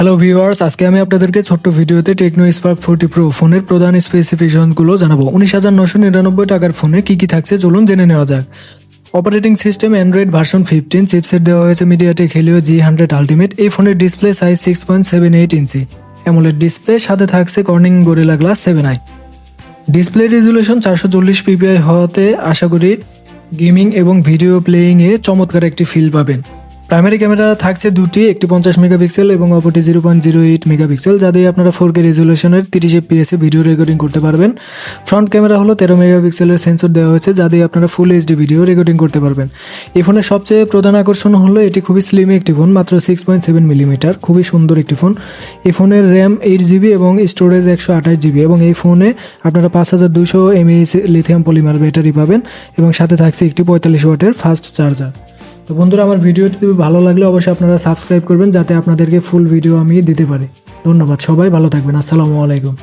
Hello viewers আজকে আমি আপনাদেরকে ছোট্ট ভিডিওতে টেকনো স্পার্ক ফোর্টি প্রো ফোনের প্রধান স্পেসিফিকেশনগুলো জানাব। উনিশ হাজার নশো নিরানব্বই টাকার ফোনে কী কী থাকছে চলুন জেনে নেওয়া যাক। Operating system Android version fifteen chipset দেওয়া হয়েছে MediaTek Helio G hundred ultimate এই ফোনের display size six point seven eight inch. AMOLED display সাথে থাকছে Corning Gorilla glass seven I display resolution চারশো চল্লিশ পিপিআই হওয়াতে আশা করি গেমিং এবং ভিডিও প্লেয়িংয়ে চমৎকার একটি ফিল পাবেন। প্রাইমারি ক্যামেরা থাকছে দুটি, একটি পঞ্চাশ মেগাপিক্সেল এবং অপরটি zero point zero eight megapixel যা দিয়ে আপনারা ফোর কে রেজুলেশনের তিরিশ এফপিএসে ভিডিও রেকর্ডিং করতে পারবেন। ফ্রন্ট ক্যামেরা হলো তেরো মেগাপিক্সেলের সেন্সর দেওয়া হয়েছে, যা দিয়ে আপনারা ফুল এইচডি ভিডিও রেকর্ডিং করতে পারবেন। এই ফোনের সবচেয়ে প্রধান আকর্ষণ হলো, এটি খুবই স্লিম একটি ফোন মাত্র সিক্স পয়েন্ট সেভেন মিলিমিটার খুবই সুন্দর একটি ফোন এই ফোনের র্যাম এইট জিবি এবং স্টোরেজ একশো আঠাশ জিবি এবং এই ফোনে আপনারা পাঁচ হাজার দুশো এমএএইচ লিথিয়াম পলিমার ব্যাটারি পাবেন এবং সাথে থাকছে একটি পঁয়তাল্লিশ ওয়াটের ফাস্ট চার্জার তো বন্ধুরা, আমার ভিডিওটি ভালো লাগলে অবশ্যই আপনারা সাবস্ক্রাইব করবেন, যাতে আপনাদেরকে ফুল ভিডিও আমি দিতে পারি। ধন্যবাদ সবাই, ভালো থাকবেন। আসসালামু আলাইকুম।